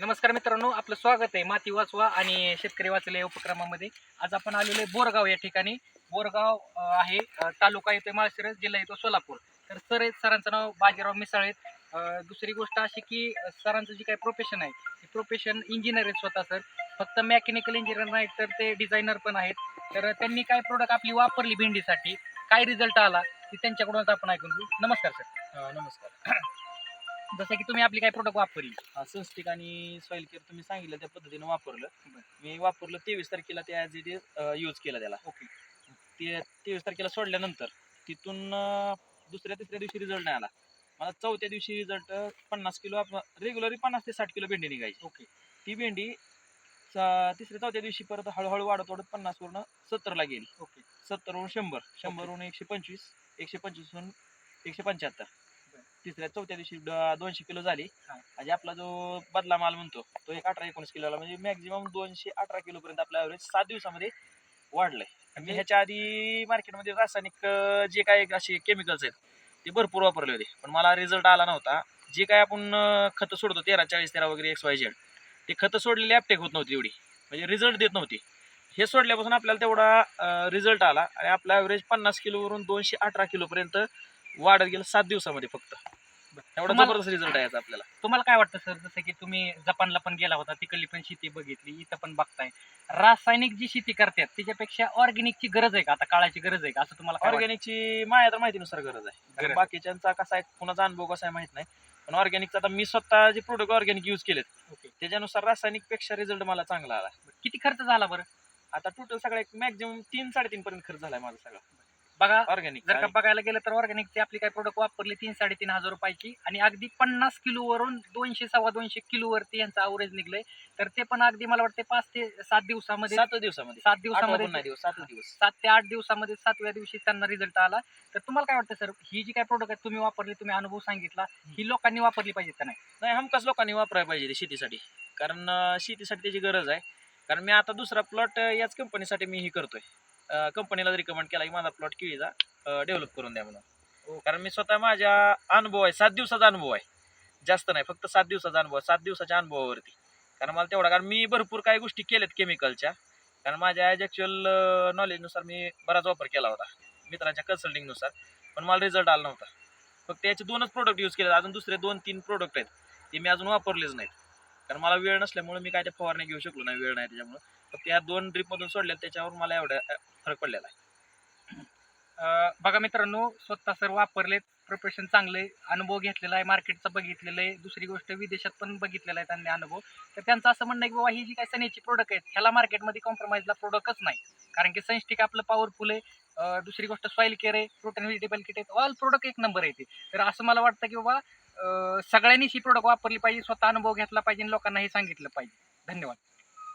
नमस्कार मित्रांनो आपलं स्वागत आहे माती वाचवा आणि शेतकरी वाचले या उपक्रमामध्ये. आज आपण आलेलो आहे बोरगाव या ठिकाणी. बोरगाव आहे तालुका येतोय माळशिरस जिल्हा येतो सोलापूर. तर सर आहेत सरांचं नाव बाजीराव मिसाळ आहेत. दुसरी गोष्ट अशी की सरांचं जे काही प्रोफेशन आहे ते प्रोफेशन इंजिनियर आहेत स्वतः सर. फक्त मेकॅनिकल इंजिनियर नाहीत तर ते डिझायनर पण आहेत. तर त्यांनी काय प्रोडक्ट आपली वापरली भेंडीसाठी काय रिझल्ट आला ते त्यांच्याकडूनच आपण ऐकून घेऊ. नमस्कार सर. नमस्कार. जसं की तुम्ही आपली काय प्रोडक्ट वापरली. हा सनस्टिक आणि सॉईल केअर तुम्ही सांगितलं त्या पद्धतीने वापरलं. मी वापरलं तेवीस तारखेला ते ॲज इट इज यूज केला त्याला. ओके ते तेवीस तारखेला सोडल्यानंतर तिथून अ, दुसऱ्या तिसऱ्या दिवशी रिझल्ट नाही आला. मला चौथ्या दिवशी रिझल्ट पन्नास किलो रेग्युलरली पन्नास ते साठ किलो भेंडी निघायची. ओके ती भेंडी तिसऱ्या चौथ्या दिवशी परत हळूहळू वाढत वाढत पन्नासवरून सत्तरला गेली. ओके सत्तरवरून शंभर शंभरवरून एकशे पंचवीस एकशे पंचवीसवरून एकशे पंच्याहत्तर. तिसऱ्या चौथ्या दिवशी दोनशे किलो झाली. हा. म्हणजे आपला जो बदला माल म्हणतो तो एक अठरा एकोणीस किलोला म्हणजे मॅक्झिमम दोनशे अठरा किलो पर्यंत आपला ॲव्हरेज सात दिवसामध्ये वाढलंय. म्हणजे ह्याच्या आधी मार्केटमध्ये रासायनिक अं, जे काही असे केमिकल्स आहेत ते भरपूर वापरले होते. पण मला रिझल्ट आला नव्हता. जे काय आपण अं, खतं सोडतो तेरा चाळीस तेरा वगैरे एक्स वाय झेड ते खतं सोडलेली ॲपटेक होत नव्हती एवढी. म्हणजे रिझल्ट देत नव्हती. हे सोडल्यापासून आपल्याला तेवढा रिझल्ट आला. आणि आपला ॲव्हरेज पन्नास किलोवरून दोनशे अठरा किलोपर्यंत वाढत गेलं सात दिवसामध्ये फक्त. एवढा तुम्हाला- जबरदस्त रिझल्ट आहे याचा आपल्याला. तुम्हाला काय वाटतं सर जसं की तुम्ही जपानला पण गेला होता तिकडली पण शेती बघितली इथं पण बघताय. रासायनिक जी शेती करतात त्याच्यापेक्षा ऑर्गॅनिकची गरज आहे का? आता काळाची गरज आहे का? असं तुम्हाला काय वाटतं? ऑर्गॅनिकची माझ्या तर माहितीनुसार गरज आहे. कारण. बाकीच्यांचा कसा आहे कुणाचा अनुभव कसा आहे माहीत नाही. पण ऑर्गॅनिकचा आता मी स्वतः जे प्रोडक्ट ऑर्गॅनिक यूज केलेत ओके. त्याच्यानुसार रासायनिकपेक्षा रिझल्ट मला चांगला आला. किती खर्च झाला बरं? आता टोटल सगळा एक मॅक्झिमम तीन साडेतीन पर्यंत खर्च झालाय माझा सगळा. बघा ऑर्गॅनिक जर का बघायला गेलं तर ऑर्गॅनिकची आपली काय प्रोडक्ट वापरली तीन साडेतीन हजार रुपयाची आणि अगदी पन्नास किलोवरून दोनशे सव्वा दोनशे किलोवरती यांचं अवरेज निघलंय. तर ते पण अगदी मला वाटते पाच ते सात दिवसामध्ये सात दिवसामध्ये. सात दिवसामध्ये सात दिवस सात ते आठ दिवसामध्ये सातव्या दिवशी त्यांना रिझल्ट आला. तर तुम्हाला काय वाटतं सर ही जी काय प्रोडक्ट आहे तुम्ही वापरली तुम्ही अनुभव सांगितला ही लोकांनी वापरली पाहिजे का नाही? नाही हमखास लोकांनी वापरायला पाहिजे शेतीसाठी. कारण शेतीसाठी त्याची गरज आहे. कारण मी आता दुसरा प्लॉट याच कंपनीसाठी मी ही करतोय. कंपनीला रिकमेंड केला की माझा प्लॉट केळीचा डेव्हलप करून द्या म्हणून. कारण मी स्वतः माझ्या अनुभव आहे सात दिवसाचा अनुभव आहे. जास्त नाही फक्त सात दिवसाचा अनुभव आहे. सात दिवसाच्या अनुभवावरती. कारण मला तेवढा कारण मी भरपूर काही गोष्टी केल्यात केमिकलच्या कारण माझ्या ॲज ॲक्च्युअल नॉलेजनुसार मी बराच वापर केला होता मित्रांच्या कन्सल्टिंगनुसार पण मला रिझल्ट आला नव्हता. फक्त याचे दोनच प्रोडक्ट यूज केले अजून दुसरे दोन तीन प्रोडक्ट आहेत ते मी अजून वापरलेच नाहीत. कारण मला वेळ नसल्यामुळे मी काय त्या फवारणी घेऊ शकलो नाही वेळ नाही त्याच्यामुळे. फक्त या दोन ड्रीपमधून सोडल्या त्याच्यावर मला एवढा फरक पडलेला आहे. बघा मित्रांनो स्वतः सर वापरले प्रोफेशन चांगले अनुभव घेतलेला आहे मार्केटचा बघितलेला आहे दुसरी गोष्ट विदेशात पण बघितलेला आहे त्यांनी अनुभव. तर त्यांचं असं म्हणणं आहे की बाबा ही जी काही सनेची प्रोडक्ट आहेत ह्याला मार्केटमध्ये कॉम्प्रोमाइजला प्रोडक्टच नाही. कारण की सनस्टिक आपलं पॉवरफुल आहे दुसरी गोष्ट सॉईल केअर आहे प्रोटीन व्हेजिटेबल किट आहे ऑल प्रोडक्ट एक नंबर आहे ते. तर असं मला वाटतं की बाबा सगळ्यांनीच ही प्रोडक्ट वापरली पाहिजे स्वतः अनुभव घेतला पाहिजे आणि लोकांना हे सांगितलं पाहिजे. धन्यवाद.